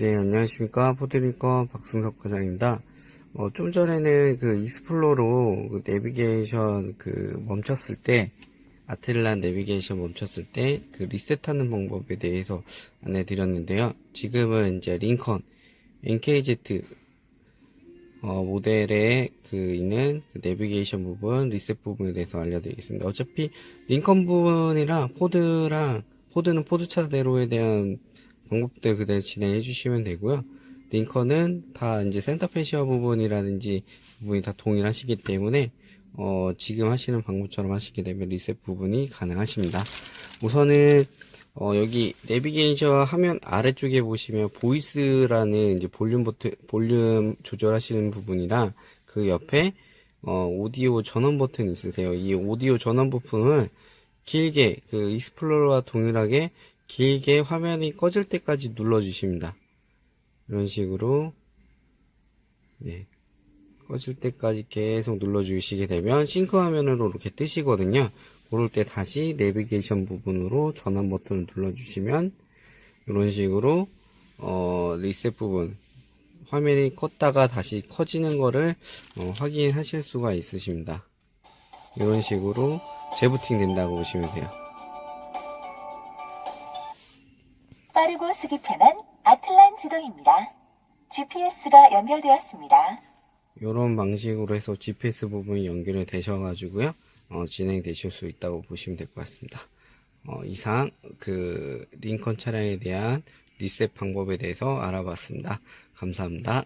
네, 안녕하십니까. 포드리커 박승석 과장입니다. 어, 좀 전에는 그 익스플로로 그 내비게이션 그 멈췄을 때, 아틀란 내비게이션 멈췄을 때 그 리셋하는 방법에 대해서 안내 드렸는데요. 지금은 이제 링컨 NKZ 어, 모델에 그 있는 그 내비게이션 부분, 리셋 부분에 대해서 알려드리겠습니다. 어차피 링컨 부분이랑 포드랑 포드는 포드 차대로에 대한 방법들 그대로 진행해 주시면 되고요. 링컨은 다 이제 센터 페시어 부분이라든지 부분이 다 동일하시기 때문에 어, 지금 하시는 방법처럼 하시게 되면 리셋 부분이 가능하십니다. 우선은 어, 여기 내비게이션 화면 아래쪽에 보시면 보이스라는 이제 볼륨 버튼, 볼륨 조절하시는 부분이랑 그 옆에 어, 오디오 전원 버튼 있으세요. 이 오디오 전원 부품을 길게 그 익스플로러와 동일하게 길게 화면이 꺼질 때까지 눌러 주십니다. 이런 식으로 네. 꺼질 때까지 계속 눌러 주시게 되면 싱크 화면으로 이렇게 뜨시거든요. 그럴 때 다시 내비게이션 부분으로 전원 버튼을 눌러 주시면 이런 식으로 어, 리셋 부분 화면이 껐다가 다시 커지는 거를 어, 확인하실 수가 있으십니다. 이런 식으로 재부팅 된다고 보시면 돼요. 빠르고 쓰기 편한 아틀란 지도입니다. GPS가 연결되었습니다. 이런 방식으로 해서 GPS 부분이 연결이 되셔가지고요, 어, 진행되실 수 있다고 보시면 될 것 같습니다. 어, 이상 그 링컨 차량에 대한 리셋 방법에 대해서 알아봤습니다. 감사합니다.